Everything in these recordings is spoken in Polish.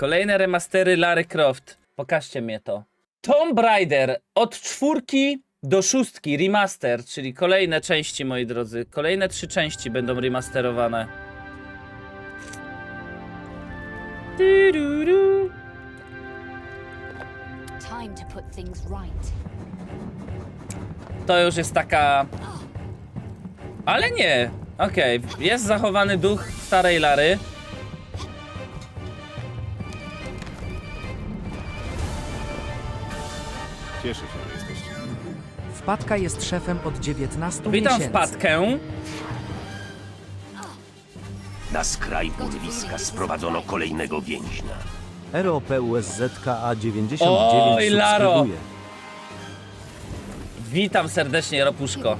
Kolejne remastery Lara Croft. Pokażcie mnie to. Tomb Raider od czwórki do szóstki remaster, czyli kolejne części, moi drodzy. Kolejne trzy części będą remasterowane. Du-du-du. Time to put things right. To już jest taka. Ale nie. Okej, jest zachowany duch starej Lary. Cieszę się, że jesteście. Wpadka jest szefem od 19 Witam miesięcy. wpadkę. Na skraj urwiska sprowadzono kolejnego więźnia. ROP USZKA 99 Oj, Laro! subskrybuje. Witam serdecznie, Ropuszko.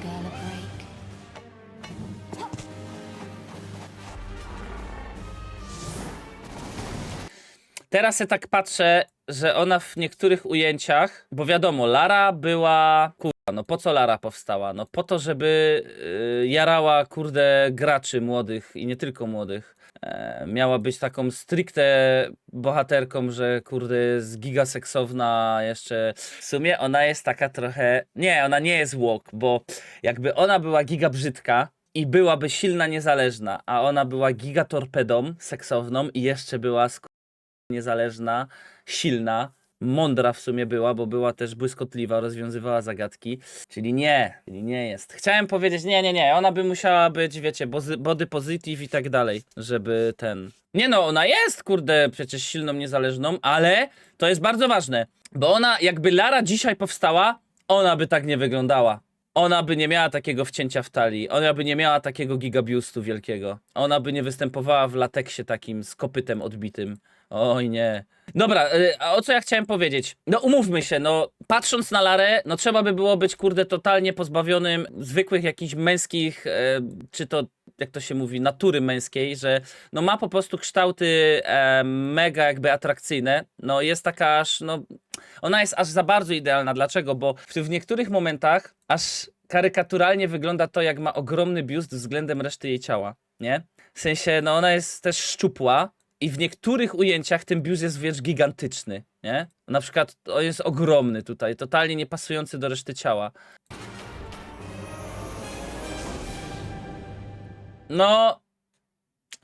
Teraz się tak patrzę, że ona w niektórych ujęciach, bo wiadomo, Lara była. Kurwa, no po co Lara powstała? No po to, żeby y, jarała, kurde, graczy młodych i nie tylko młodych. E, miała być taką stricte bohaterką, że kurde jest gigaseksowna jeszcze. W sumie ona jest taka trochę. Nie, ona nie jest walk, bo jakby ona była giga brzydka i byłaby silna, niezależna, a ona była giga torpedą seksowną i jeszcze była sk- niezależna, silna, mądra w sumie była, bo była też błyskotliwa, rozwiązywała zagadki. Czyli nie, nie jest. Chciałem powiedzieć, nie, nie, nie, ona by musiała być, wiecie, body positive i tak dalej, żeby ten... Nie no, ona jest, kurde, przecież silną, niezależną, ale to jest bardzo ważne, bo ona, jakby Lara dzisiaj powstała, ona by tak nie wyglądała. Ona by nie miała takiego wcięcia w talii, ona by nie miała takiego gigabiustu wielkiego. Ona by nie występowała w lateksie takim z kopytem odbitym. Oj nie. Dobra, y, a o co ja chciałem powiedzieć? No umówmy się, no patrząc na Larę, no trzeba by było być kurde totalnie pozbawionym zwykłych jakichś męskich, e, czy to jak to się mówi, natury męskiej, że no ma po prostu kształty e, mega jakby atrakcyjne. No jest taka aż, no ona jest aż za bardzo idealna. Dlaczego? Bo w, w niektórych momentach aż karykaturalnie wygląda to, jak ma ogromny biust względem reszty jej ciała, nie? W sensie, no ona jest też szczupła i w niektórych ujęciach ten biust jest wiesz gigantyczny, nie? Na przykład on jest ogromny tutaj, totalnie niepasujący do reszty ciała. No,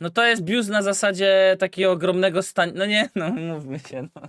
no to jest biust na zasadzie takiego ogromnego stan... No nie, no mówmy się, no.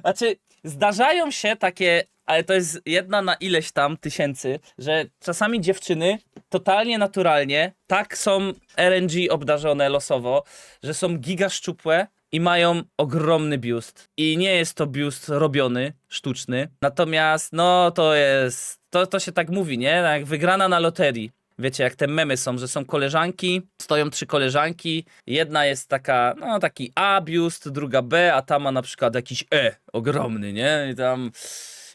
Znaczy, zdarzają się takie, ale to jest jedna na ileś tam tysięcy, że czasami dziewczyny totalnie naturalnie tak są RNG obdarzone losowo, że są giga szczupłe i mają ogromny biust. I nie jest to biust robiony, sztuczny. Natomiast, no to jest, to, to się tak mówi, nie? Jak wygrana na loterii. Wiecie, jak te memy są, że są koleżanki, stoją trzy koleżanki, jedna jest taka, no taki A biust, druga B, a ta ma na przykład jakiś E, ogromny, nie? I tam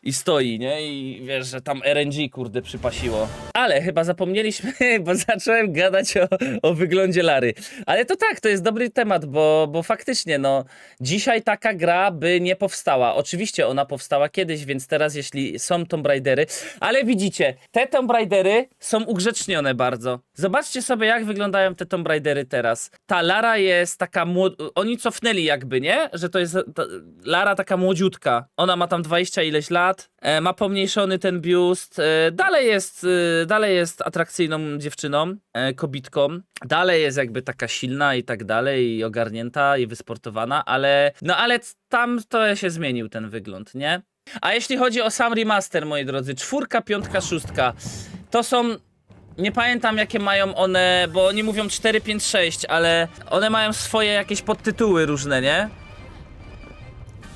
i stoi, nie? I wiesz, że tam RNG kurde przypasiło. Ale chyba zapomnieliśmy, bo zacząłem gadać o, o wyglądzie Lary. Ale to tak, to jest dobry temat, bo, bo faktycznie, no, dzisiaj taka gra by nie powstała. Oczywiście ona powstała kiedyś, więc teraz jeśli są Tomb Raidery, ale widzicie, te Tomb Raidery są ugrzecznione bardzo. Zobaczcie sobie, jak wyglądają te Tomb Raidery teraz. Ta Lara jest taka młod... Oni cofnęli jakby, nie? Że to jest ta, Lara taka młodziutka. Ona ma tam 20 ileś lat, e, ma pomniejszony ten biust, e, dalej jest, e, dalej jest atrakcyjną dziewczyną, kobitką, dalej jest jakby taka silna i tak dalej, i ogarnięta, i wysportowana, ale no ale tam to się zmienił ten wygląd, nie? A jeśli chodzi o sam remaster, moi drodzy, czwórka, piątka, szóstka, to są nie pamiętam jakie mają one, bo oni mówią 4, 5, 6, ale one mają swoje jakieś podtytuły różne, nie?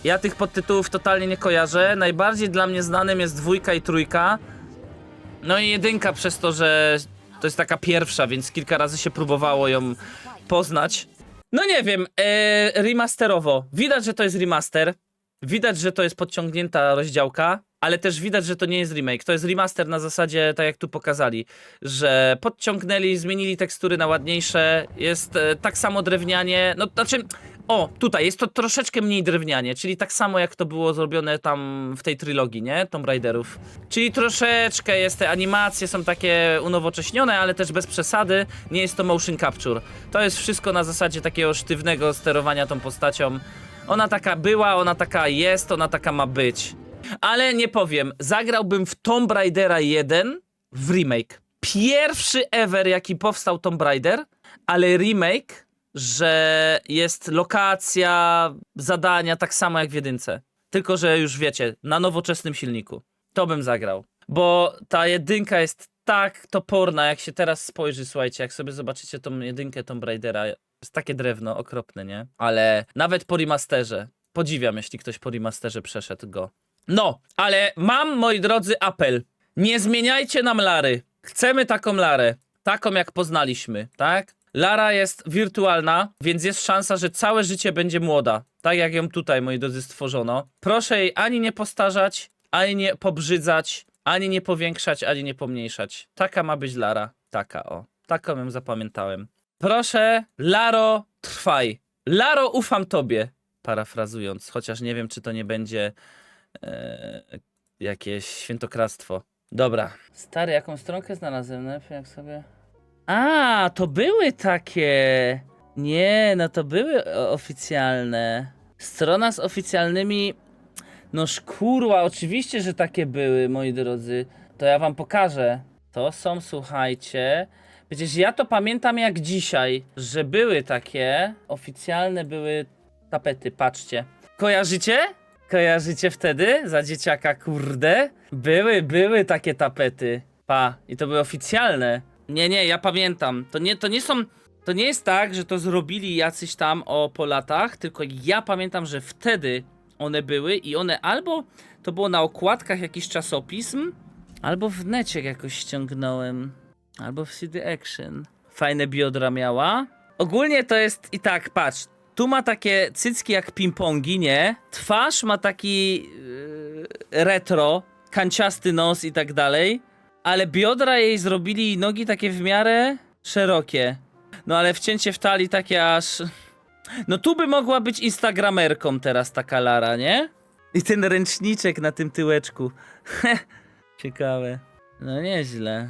Ja tych podtytułów totalnie nie kojarzę. Najbardziej dla mnie znanym jest dwójka i trójka. No i jedynka przez to, że to jest taka pierwsza, więc kilka razy się próbowało ją poznać. No nie wiem, e, remasterowo. Widać, że to jest remaster. Widać, że to jest podciągnięta rozdziałka, ale też widać, że to nie jest remake. To jest remaster na zasadzie, tak jak tu pokazali, że podciągnęli, zmienili tekstury na ładniejsze, jest e, tak samo drewnianie. No znaczy, O, tutaj jest to troszeczkę mniej drewnianie, czyli tak samo jak to było zrobione tam w tej trylogii, nie? Tomb Raiderów. Czyli troszeczkę jest, te animacje są takie unowocześnione, ale też bez przesady. Nie jest to motion capture. To jest wszystko na zasadzie takiego sztywnego sterowania tą postacią. Ona taka była, ona taka jest, ona taka ma być. Ale nie powiem, zagrałbym w Tomb Raidera 1 w remake. Pierwszy ever, jaki powstał Tomb Raider, ale remake, że jest lokacja, zadania tak samo jak w jedynce. Tylko, że już wiecie, na nowoczesnym silniku. To bym zagrał. Bo ta jedynka jest tak toporna, jak się teraz spojrzy, słuchajcie, jak sobie zobaczycie tą jedynkę Tomb Raidera, jest takie drewno okropne, nie? Ale nawet po remasterze, podziwiam, jeśli ktoś po remasterze przeszedł go. No, ale mam, moi drodzy, apel. Nie zmieniajcie nam Lary. Chcemy taką Larę. Taką, jak poznaliśmy, tak? Lara jest wirtualna, więc jest szansa, że całe życie będzie młoda. Tak jak ją tutaj, moi drodzy, stworzono. Proszę jej ani nie postarzać, ani nie pobrzydzać, ani nie powiększać, ani nie pomniejszać. Taka ma być Lara. Taka, o. Taką ją zapamiętałem. Proszę, Laro, trwaj. Laro, ufam tobie. Parafrazując, chociaż nie wiem, czy to nie będzie e, jakieś świętokradztwo. Dobra. Stary, jaką stronkę znalazłem? Najpierw jak sobie... A, to były takie... Nie, no to były o- oficjalne. Strona z oficjalnymi... No szkurła, oczywiście, że takie były, moi drodzy. To ja wam pokażę. To są, słuchajcie... Przecież ja to pamiętam jak dzisiaj, że były takie oficjalne były tapety, patrzcie. Kojarzycie? Kojarzycie wtedy? Za dzieciaka, kurde? Były, były takie tapety. Pa, i to były oficjalne. Nie, nie, ja pamiętam. To nie, to nie są. To nie jest tak, że to zrobili jacyś tam o po latach, tylko ja pamiętam, że wtedy one były i one albo to było na okładkach jakiś czasopism, albo w necie jakoś ściągnąłem, albo w CD Action. Fajne biodra miała. Ogólnie to jest i tak, patrz, tu ma takie cycki jak ping-pongi, nie? Twarz ma taki yy, retro, kanciasty nos i tak dalej, ale biodra jej zrobili nogi takie w miarę szerokie. No ale wcięcie w talii takie aż... No tu by mogła być instagramerką teraz taka Lara, nie? I ten ręczniczek na tym tyłeczku. Ciekawe. No nieźle.